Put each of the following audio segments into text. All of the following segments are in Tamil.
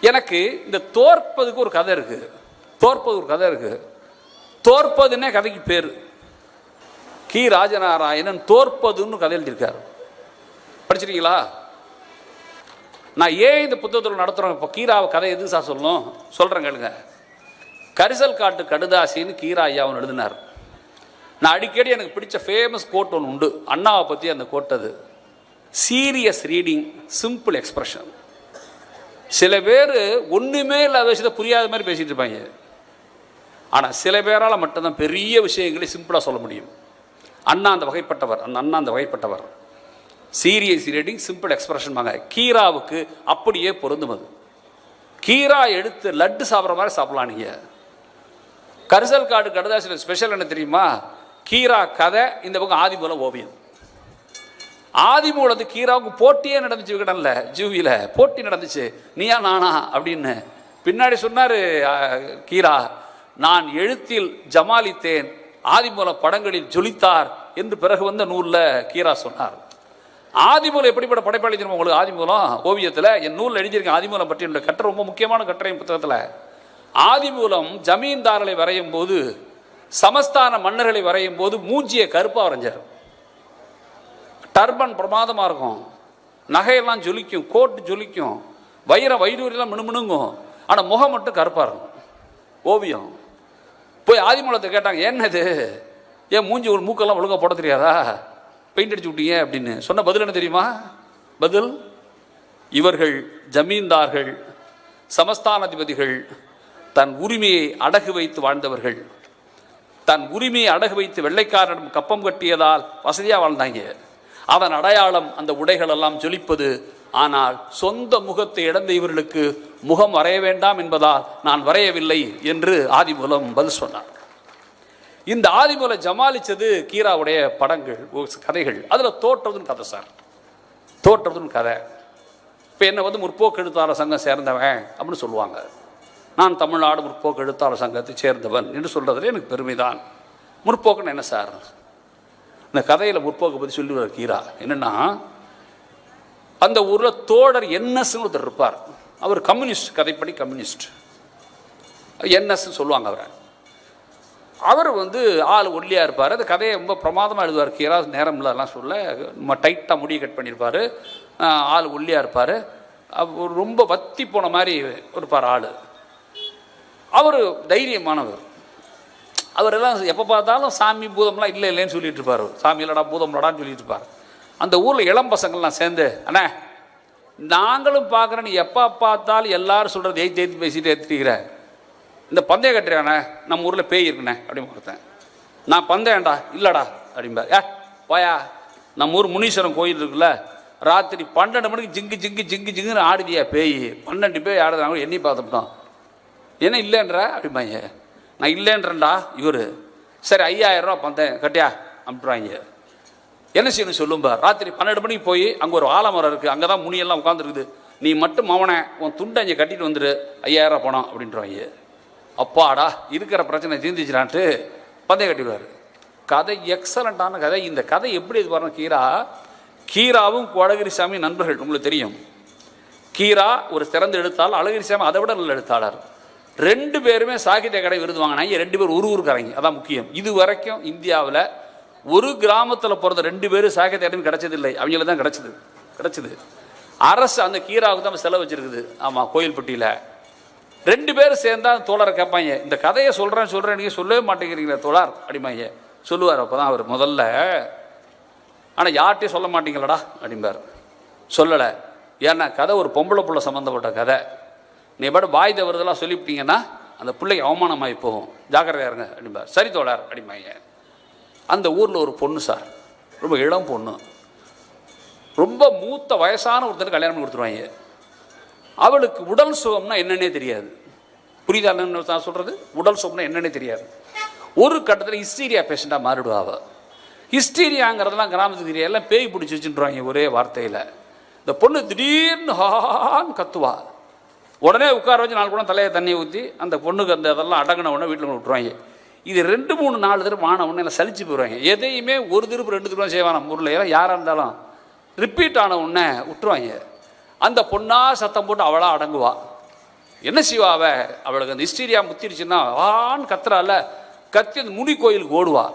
எனக்கு இந்த தோற்பதுக்கு ஒரு கதை இருக்குது தோற்பது ஒரு கதை இருக்குது தோற்பதுன்னே கதைக்கு பேர். கி. ராஜநாராயணன் தோற்பதுன்னு கதை எழுதியிருக்கார். படிச்சிருக்கீங்களா? நான் ஏன் இந்த புத்தகத்தில் நடத்துகிறோம் இப்போ கீராவை கதை எது சார் சொல்லணும்? சொல்கிறேன் கேளுங்க. கரிசல் காட்டு கடுதாசின்னு கீரா ஐயாவும் எழுதினார். நான் அடிக்கடி எனக்கு பிடிச்ச ஃபேமஸ் கோட் ஒன்று உண்டு. அண்ணாவை பற்றி அந்த கோட் அது. சீரியஸ் ரீடிங் சிம்பிள் எக்ஸ்பிரஷன் சில பேர் ஒன்றுமே இல்லாத விஷயத்தை புரியாத மாதிரி பேசிகிட்டு இருப்பாங்க. ஆனால் சில பேரால் மட்டும்தான் பெரிய விஷயங்களை சிம்பிளாக சொல்ல முடியும். அண்ணா அந்த வகைப்பட்டவர் அந்த அண்ணா அந்த வகைப்பட்டவர். சீரியஸ் ரீடிங் சிம்பிள் எக்ஸ்பிரஷன் வாங்க. கீராவுக்கு அப்படியே பொருந்தும் அது கீரா எடுத்து லட்டு சாப்பிட்ற மாதிரி சாப்பிடலாம் நீங்கள் கரிசல் காடு கடதாசியில் ஸ்பெஷல் என்ன தெரியுமா? கீரா கதை இந்த பக்கம் ஆதிமூலம் ஓவியம். ஆதிமூலத்து கீராவுக்கு போட்டியே நடந்துச்சு விகடனில் ஜூவியில் போட்டி நடந்துச்சு. நீயா நானா? அப்படின்னு பின்னாடி சொன்னார் கீரா நான் எழுத்தில் ஜமாலித்தேன் ஆதிமூல படங்களில் ஜொலித்தார் என்று பிறகு வந்த நூலில் கீரா சொன்னார். ஆதிமூலம் எப்படிப்பட்ட படைப்பாளி தெரியுமா உங்களுக்கு? ஆதிமூலம் ஓவியத்தில் என் நூலில் எழுதியிருக்கேன் ஆதிமூலம் பற்றி என்னுடைய கட்டுரை ரொம்ப முக்கியமான கட்டுரையும் புத்தகத்தில். ஆதிமூலம் ஜமீன்தார்களை வரையும் போது சமஸ்தான மன்னர்களை வரையும் போது மூஞ்சியை கருப்பாக வரைஞ்சார். டர்பன் பிரமாதமாக இருக்கும். நகையெல்லாம் ஜொலிக்கும் கோட்டு ஜொலிக்கும். வைர வைடூரியெல்லாம் மினுமினுங்கும். ஆனால் முகம் மட்டும் கருப்பாக இருக்கும். ஓவியம். போய் ஆதிமூலத்தை கேட்டாங்க என்னது ஏன் மூஞ்சி ஒரு மூக்கெல்லாம் ஒழுங்காக போட தெரியாதா? பெயிண்ட் அடிச்சு விட்டீங்க அப்படின்னு. சொன்ன பதில் என்ன தெரியுமா? பதில் இவர்கள் ஜமீன்தார்கள் சமஸ்தானாதிபதிகள் தன் உரிமையை அடகு வைத்து வாழ்ந்தவர்கள். தன் உரிமையை அடகு வைத்து வெள்ளைக்காரனிடம் கப்பம் கட்டியதால் வசதியாக வாழ்ந்தாங்க. அதன் அடையாளம் அந்த உடைகள் எல்லாம் ஜொலிப்பது. ஆனால் சொந்த முகத்தை இழந்த இவர்களுக்கு முகம் வரைய வேண்டாம் என்பதால் நான் வரையவில்லை என்று ஆதிமூலம் பதில் சொன்னார். இந்த ஆதிமூல ஜமாலிச்சது கீராவுடைய படங்கள் கதைகள். அதில் தோற்றதுன்னு கதை சார். தோற்றதுன்னு கதை. இப்போ என்னை வந்து முற்போக்கு எழுத்தாளர் சங்கம் சேர்ந்தவன் அப்படின்னு சொல்லுவாங்க. நான் தமிழ்நாடு முற்போக்கு எழுத்தாளர் சங்கத்தை சேர்ந்தவன் என்று சொல்கிறதுல எனக்கு பெருமைதான். முற்போக்குன்னு என்ன சார்? இந்த கதையில் முற்போக்கை பற்றி சொல்லுவார் கீரா. என்னென்னா அந்த ஊரில் தோழர் என்எஸ்ன்னு ஒருத்தர் இருப்பார். அவர் கம்யூனிஸ்ட் கதைப்படி கம்யூனிஸ்ட். என்எஸ்ன்னு சொல்லுவாங்க அவரை. அவர் வந்து ஆள் ஒல்லியாக இருப்பார். அந்த கதையை ரொம்ப பிரமாதமாக எழுதுவார் கீரா. நேரம் இல்லைலாம் சொல்ல. நம்ம டைட்டாக முடியை கட் பண்ணியிருப்பார் ஆள் ஒல்லியாக இருப்பார். அவர் ரொம்ப வத்தி போன மாதிரி இருப்பார் ஆள். அவர் தைரியமானவர். அவரெல்லாம் எப்போ பார்த்தாலும் சாமி பூதம்லாம் இல்லை இல்லைன்னு சொல்லிட்டு இருப்பார். சாமி இல்லடா பூதம் இல்லடான்னு சொல்லிட்டு இருப்பார். அந்த ஊரில் இளம் பசங்கள்லாம் சேர்ந்து அண்ணே நாங்களும் பார்க்குறேன்னு எப்போ பார்த்தாலும் எல்லாரும் சொல்கிறது எய்த்து எய்த்து பேசிட்டு ஏற்றிக்கிற இந்த பந்தயம் கட்டுறியாண்ணே நம்ம ஊரில் பேய் இருக்குண்ணே அப்படின்னு பார்த்தேன் நான் பந்தயம்டா இல்லைடா அப்படிம்பார். ஏ போயா நம்ம ஊர் முனீஸ்வரன் கோயில் இருக்குல்ல ராத்திரி பன்னெண்டு மணிக்கு ஜிங்கு ஜிங்கு ஜிங்கு ஜிங்குன்னு ஆடுதியா பேய். பன்னெண்டு பேய் ஆடுறாங்க எண்ணி பார்த்துட்டோம். என்ன இல்லைன்ற அப்படிம்பாங்க. நான் இல்லைன்றேன்டா இவர். சரி ஐயாயிரம் ரூபா கட்டியா? அனுப்புறாங்க என்ன செய்யணும் சொல்லும்பா ராத்திரி பன்னெண்டு மணிக்கு போய் அங்கே ஒரு ஆலமரம் இருக்குது அங்கே தான் முனியெல்லாம் உட்காந்துருக்குது நீ மட்டும் மவனை உன் துண்டை இங்கே கட்டிட்டு வந்துடு ஐயாயிரம் ரூபா பணம் அப்படின்றவாங்க அப்பாடா இருக்கிற பிரச்சனை தீர்ந்துச்சுடான்ட்டு பந்தயம் கட்டிடுவார். கதை எக்ஸலண்ட்டான கதை. இந்த கதை எப்படி இது பாருங்க கீரா. கீராவும் அழகிரிசாமி நண்பர்கள் உங்களுக்கு தெரியும். கீரா ஒரு சிறந்த எழுத்தாளர் அழகிரிசாமி அதை விட நல்ல எழுத்தாளர். ரெண்டு பேருமே சாகித்ய கடை விருது வாங்கினாங்க ரெண்டு பேர் ஒரு ஊருக்காரங்க. அதான் முக்கியம். இது வரைக்கும் இந்தியாவில் ஒரு கிராமத்தில் பிறந்த ரெண்டு பேரும் சாகித்ய அகாடமி கிடைச்சதில்லை. அவங்கள தான் கிடச்சிது. கிடச்சிது. அரசு அந்த கீராவுக்கு தான் செலவு வச்சிருக்குது. ஆமாம் கோயில்பட்டியில். ரெண்டு பேரும் சேர்ந்தா தோழரை கேட்பாங்க இந்த கதையை சொல்கிறேன் சொல்கிறேன் நீங்கள் சொல்லவே மாட்டேங்கிறீங்களே தோழர் அப்படிம்பாங்க. சொல்லுவார் அப்போ தான் அவர் முதல்ல. ஆனால் யார்கிட்டையும் சொல்ல மாட்டீங்களடா அப்படிம்பார். சொல்லலை. ஏன்னா கதை ஒரு பொம்பளை புள்ள சம்மந்தப்பட்ட கதை. நீ பாட்டு வாய் தவறுதெல்லாம் சொல்லிவிட்டீங்கன்னா அந்த பிள்ளைக்கு அவமானமாகி போகும். ஜாக்கிரதையா இருங்க அப்படிம்பார். சரி தோழர் அப்படிம்பாங்க. அந்த ஊரில் ஒரு பொண்ணு சார். ரொம்ப இளம் பொண்ணு. ரொம்ப மூத்த வயசான ஒருத்தர் கல்யாணம் பண்ணி கொடுத்துருவாங்க. அவளுக்கு உடல் சுகம்னா என்னன்னே தெரியாது. புரியுதா நான் சொல்கிறது உடல் சுகம்னா என்னன்னே தெரியாது. ஒரு கட்டத்தில் ஹிஸ்டீரியா பேஷண்ட்டாக மாறிடுவா அவள் ஹிஸ்டீரியாங்கிறதெல்லாம் கிராமத்துக்கு தெரியாது. எல்லாம் பேய் பிடிச்சி வச்சுட்டுருவாங்க ஒரே வார்த்தையில். இந்த பொண்ணு திடீர்னு ஹான் கத்துவா. உடனே உட்கார வச்சு நாலு கூட தலையை தண்ணியை ஊற்றி அந்த பொண்ணுக்கு அந்த அதெல்லாம் அடங்கின உடனே வீட்டில் கொண்டு விட்டுருவாங்க. இது ரெண்டு மூணு நாலு தடவை ஆன உடனே எல்லாம் சலிச்சு போயிடுவாங்க எதையுமே ஒரு திருப்பு ரெண்டு திருப்பம் செய்வான் நம்ம யாராக இருந்தாலும் ரிப்பீட் ஆன உடனே விட்டுருவாங்க. அந்த பொண்ணாக சத்தம் போட்டு அவளாக அடங்குவா. என்ன செய்வா அவ? அவளுக்கு அந்த ஹிஸ்டீரியா முத்திருச்சுன்னா ஆன்னு கத்துறால கத்தி அந்த முனி கோயிலுக்கு ஓடுவா.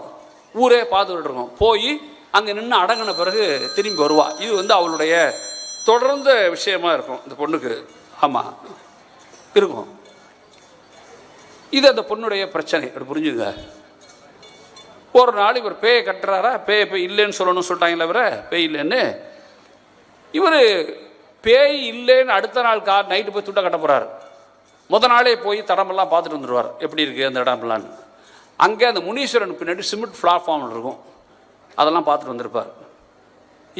ஊரே பார்த்துக்கிட்டு இருக்கோம். போய் அங்கே நின்று அடங்கின பிறகு திரும்பி வருவா. இது வந்து அவளுடைய தொடர்ந்த விஷயமா இருக்கும் இந்த பொண்ணுக்கு. ஆமாம் இருக்கும். இது அந்த பொண்ணுடைய பிரச்சனை. அப்படி புரிஞ்சுங்க ஒரு நாள் இவர் பேயை கட்டுறாரா? பேய் இப்போ இல்லைன்னு சொல்லணும்னு சொல்லிட்டாங்களே இவரை பேய் இல்லைன்னு. இவர் பேய் இல்லைன்னு அடுத்த நாள் கார் நைட்டு போய் துண்டை கட்ட போகிறார் முத நாளே போய் தடமெல்லாம் பார்த்துட்டு வந்துடுவார் எப்படி இருக்குது அந்த இடமெல்லான்னு அங்கே அந்த முனீஸ்வரன் பின்னாடி சிமெண்ட் பிளாட்ஃபார்ம் இருக்கும். அதெல்லாம் பார்த்துட்டு வந்திருப்பார்.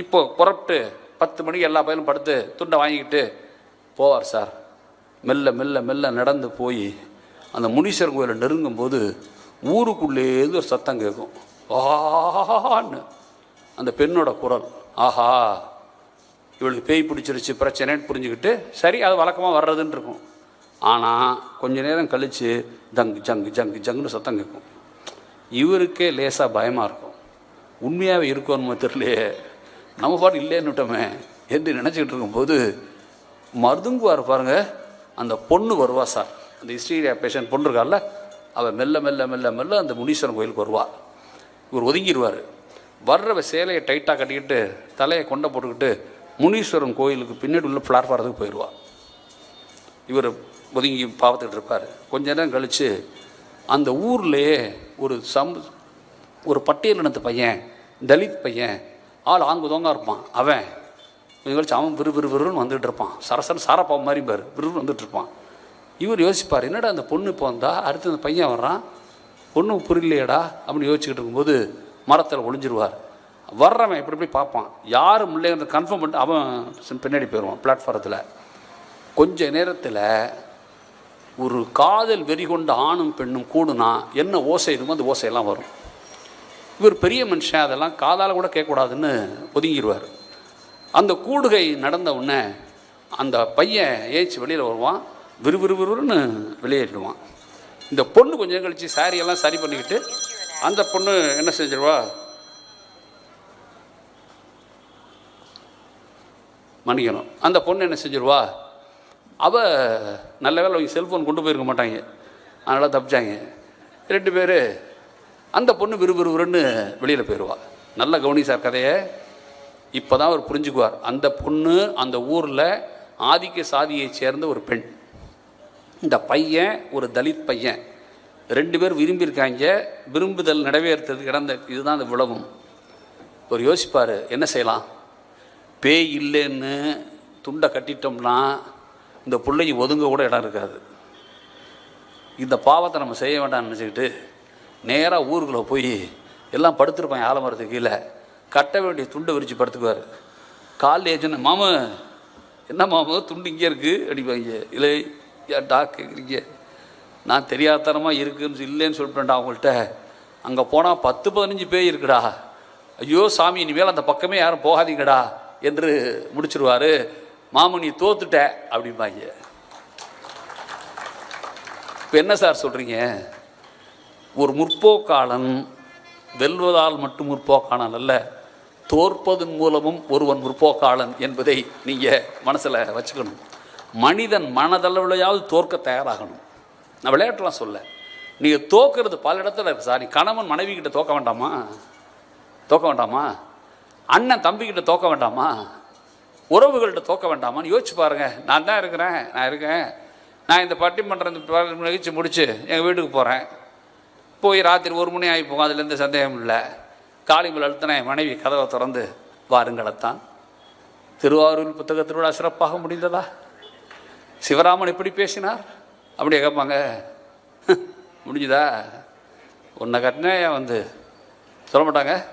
இப்போ புறப்பட்டு பத்து மணிக்கு எல்லா பையனும் படுத்து துண்டை வாங்கிக்கிட்டு போவார் சார். மெல்ல மெல்ல மெல்ல நடந்து போய் அந்த முனீஸ்வரன் கோயிலை நெருங்கும் போது ஊருக்குள்ளேருந்து ஒரு சத்தம் கேட்கும். ஆஹான்னு அந்த பெண்ணோட குரல். ஆஹா இவளுக்கு பேய் பிடிச்சிருச்சு பிரச்சனைன்னு புரிஞ்சுக்கிட்டு சரி அது வழக்கமாக வர்றதுன்னு இருக்கும் ஆனால் கொஞ்ச நேரம் கழித்து ஜங்கு ஜங்கு ஜங்கு ஜங்குன்னு சத்தம் கேட்கும். இவருக்கே லேசாக பயமாக இருக்கும். உண்மையாகவே இருக்கோன்னு தெரியலையே நம்ம பாட்டு இல்லைன்னுட்டோமே என்று நினச்சிக்கிட்டு இருக்கும்போது மருதுங்குவார் பாருங்க அந்த பொண்ணு வருவா சார். அந்த ஹிஸ்டீரியா பேஷண்ட் பொண்ணு இருக்கார்ல அவள் மெல்ல மெல்ல மெல்ல மெல்ல அந்த முனீஸ்வரன் கோயிலுக்கு வருவா. இவர் ஒதுங்கிடுவார் வர்றவ சேலையை டைட்டாக கட்டிக்கிட்டு தலையை கொண்டை போட்டுக்கிட்டு முனீஸ்வரன் கோயிலுக்கு பின்னாடி உள்ள பிளாட்ஃபாரத்துக்கு போயிடுவா இவர் ஒதுங்கி பார்த்துக்கிட்டு இருப்பார். கொஞ்ச நேரம் கழித்து அந்த ஊர்லேயே ஒரு சம் ஒரு பட்டியலினத்து பையன் தலித் பையன் ஆள் ஆங்குதோங்க இருப்பான். அவன் கொஞ்சம் கழிச்சு அவன் விறு விறு விறுன்னு வந்துட்டு இருப்பான். சரசன் சாரப்பா மாதிரி பாரு விறுவிறு வந்துட்டு இருப்பான். இவர் யோசிப்பார் என்னடா அந்த பொண்ணு இப்போ வந்தா? அடுத்து அந்த பையன் வர்றான்? பொண்ணு புரியலையடா? அப்படின்னு யோசிச்சுக்கிட்டு இருக்கும்போது மரத்தில் ஒளிஞ்சிருவார். வர்றவன் இப்படி இப்படி பார்ப்பான். யார் இல்லைங்கிறத கன்ஃபார்ம் பண்ணிட்டு அவன் பின்னாடி போயிடுவான் பிளாட்ஃபாரத்தில் கொஞ்ச நேரத்தில் ஒரு காதல் வெறி கொண்ட ஆணும் பெண்ணும் கூடுனா என்ன ஓசை இருக்குமோ அந்த ஓசையெல்லாம் வரும். இவர் பெரிய மனுஷன் அதெல்லாம் காதால் கூட கேட்கக்கூடாதுன்னு ஒதுங்கிடுவார் அந்த கூடுகை நடந்த உடனே அந்த பையன் ஏச்சு வெளியில் வருவான். விறுவிறுவிறுன்னு வெளியேறிடுவான். இந்த பொண்ணு கொஞ்சம் கழித்து சாரியெல்லாம் எல்லாம் சரி பண்ணிக்கிட்டு அந்த பொண்ணு என்ன செஞ்சிருவா? மன்னிக்கணும். அந்த பொண்ணு என்ன செஞ்சிருவா? அவ நல்ல வேலை அவங்க செல்ஃபோன் கொண்டு போயிருக்க மாட்டாங்க. அதனால் தப்பிச்சாங்க. ரெண்டு பேர் அந்த பொண்ணு விறுவிறுவிறுன்னு வெளியில் போயிடுவா நல்ல கவனி சார் கதையை. இப்போ தான் அவர் புரிஞ்சுக்குவார். அந்த பொண்ணு அந்த ஊரில் ஆதிக்க சாதியைச் சேர்ந்த ஒரு பெண். இந்த பையன் ஒரு தலித் பையன். ரெண்டு பேர் விரும்பியிருக்காங்க. விரும்புதல் நிறைவேற்றுறதுக்கு கிடந்த இதுதான் அந்த விளவும் ஒரு யோசிப்பார் என்ன செய்யலாம்? பேய் இல்லைன்னு துண்டை கட்டிட்டோம்னா இந்த பிள்ளைக்கு ஒதுங்க கூட இடம் இருக்காது. இந்த பாவத்தை நம்ம செய்ய வேண்டாம்னு நினச்சிக்கிட்டு நேராக ஊருக்குள்ளே போய் எல்லாம் படுத்திருப்பாங்க ஆலமரத்துக்கு கீழே. கட்ட வேண்டிய துண்டை விரித்து படுத்துக்குவார். காலில் ஏச்சுன்னு மாமு என்ன மாமு துண்டு இங்கே இருக்குது அடிப்பாங்க இல்லை ஏன்டா கேட்குறீங்க நான் தெரியாதனமாக இருக்குன்னு இல்லைன்னு சொல்லிட்டேன்டா அவங்கள்ட்ட அங்கே போனால் பத்து பதினஞ்சு பேர் இருக்குடா. ஐயோ சாமி இனிமேல் அந்த பக்கமே யாரும் போகாதீங்கடா என்று முடிச்சிருவார். மாமனி நீ தோத்துட்ட அப்படிம்பாங்க. இப்போ என்ன சார் சொல்கிறீங்க ஒரு முற்போக்காளன் வெல்வதால் மட்டும் முற்போக்காளன் அல்ல தோற்பதன் மூலமும் ஒருவன் முற்போக்காளன் என்பதை நீங்கள் மனசில் வச்சுக்கணும். மனிதன் மனதளவுலையாவது தோற்க தயாராகணும். நான் விளையாட்டுலாம் சொல்ல. நீங்கள் தோக்கிறது பல இடத்துல இருக்கு சார். நீ கணவன் மனைவி கிட்ட தோக்க வேண்டாமா? தோக்க வேண்டாமா? அண்ணன் தம்பிக்கிட்ட தோக்க வேண்டாமா? உறவுகள்கிட்ட தோக்க வேண்டாமான்னு யோசிச்சு பாருங்கள் நான் தான் இருக்கிறேன். நான் இருக்கேன். நான் இந்த பட்டிமன்றம் இந்த நிகழ்ச்சி முடிச்சு எங்கள் வீட்டுக்கு போகிறேன் போய் ராத்திரி ஒரு மணி ஆகி போகும். அதுலேருந்து சந்தேகம் இல்லை. காளிமல் அழுத்தின மனைவி கதவை திறந்து வாருங்களத்தான். திருவாரூர் புத்தக திருவிழா சிறப்பாக முடிந்ததா? சிவராமன் எப்படி பேசினார்? அப்படியே கேட்பாங்க. முடிஞ்சுதா? உன்னை கட்டினே வந்து சொல்ல மாட்டாங்க.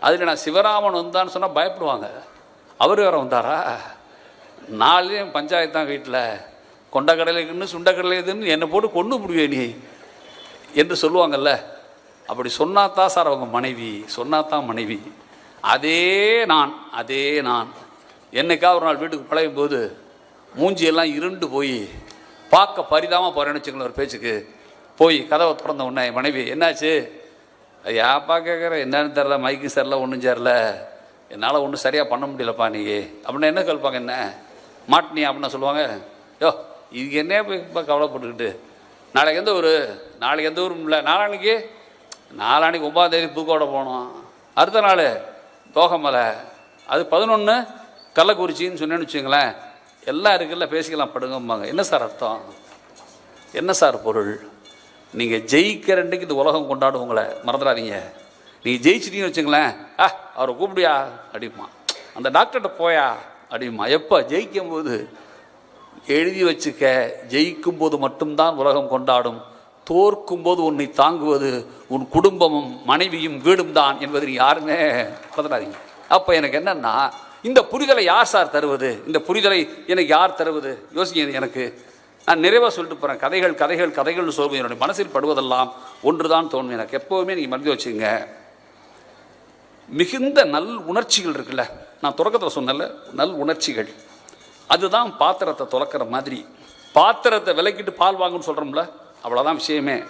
அதில் நான் சிவராமன் வந்தான்னு சொன்னால் பயப்படுவாங்க. அவர் வேற வந்தாரா? நாளையும் பஞ்சாயத்து தான் வீட்டில் கொண்டக்கடலைக்குன்னு சுண்டக்கடலை இதுன்னு என்னை போட்டு கொண்டு முடிவே நீ என்று சொல்லுவாங்கல்ல. அப்படி சொன்னாதான் சார் அவங்க மனைவி சொன்னாதான் மனைவி. அதே நான் அதே நான். என்னைக்கா ஒரு நாள் வீட்டுக்கு பழகும் போது மூஞ்சியெல்லாம் இருண்டு போய் பார்க்க பரிதாபமாக போகிறேன்னு வச்சுக்கோங்களேன் ஒரு பேச்சுக்கு. போய் கதவை திறந்த உடனே என் மனைவி என்னாச்சு? யாப்பா கேட்குற என்னன்னு தெரில மைக்கு சரில ஒன்றும் சரில என்னால் ஒன்றும் சரியாக பண்ண முடியலப்பா நீ. அப்படின்னா என்ன கேட்பாங்க என்ன? மாட்டினியா? அப்படின்னு சொல்லுவாங்க. யோ இதுக்கு என்ன போய் இப்போ கவலைப்பட்டுக்கிட்டு? நாளைக்கு எந்த ஊர்? நாளைக்கு எந்த ஊரும் இல்லை. நாளான்னைக்கு நாளான்னைக்கு ஒன்பதாம் தேதி புதுக்கோட்டை போனோம் அடுத்த நாள் தோகமலை. அது பதினொன்று கள்ளக்குறிச்சின்னு சொன்னேன்னு வச்சுங்களேன் எல்லாம் இருக்குல்ல பேசிக்கலாம் படுங்கம்பாங்க. என்ன சார் அர்த்தம்? என்ன சார் பொருள்? நீங்கள் ஜெயிக்கிற அன்னைக்கு இந்த உலகம் கொண்டாடும் உங்களை மறந்துடாதீங்க. நீங்கள் ஜெயிச்சிட்டீங்கன்னு வச்சுங்களேன் ஆ அவரை கூப்பிடியா? அப்படிமா அந்த டாக்டர்கிட்ட போயா? அப்படிமா எப்போ ஜெயிக்கும் போது எழுதி வச்சுக்க. ஜெயிக்கும் போது மட்டும்தான் உலகம் கொண்டாடும். தோற்கும் போது உன்னை தாங்குவது உன் குடும்பமும் மனைவியும் வீடும் தான் என்பதை யாருமே மறந்துடாதீங்க அப்போ எனக்கு என்னன்னா இந்த புரிதலை யார் சார் தருவது? இந்த புரிதலை எனக்கு யார் தருவது? யோசிங்க எனக்கு நான் நிறைவாக சொல்லிட்டு போகிறேன் கதைகள் கதைகள் கதைகள்னு சொல்வது என்னுடைய மனசில் படுவதெல்லாம் ஒன்று தான் தோணும். எனக்கு எப்போவுமே நீங்கள் மறந்து வச்சுங்க மிகுந்த நல் உணர்ச்சிகள் இருக்குல்ல? நான் தொடக்கத்தில் சொன்னல நல் உணர்ச்சிகள். அதுதான் பாத்திரத்தை துளக்கிற மாதிரி. பாத்திரத்தை விலக்கிட்டு பால் வாங்குன்னு சொல்கிறோம்ல அவ்வளோதான் விஷயமே.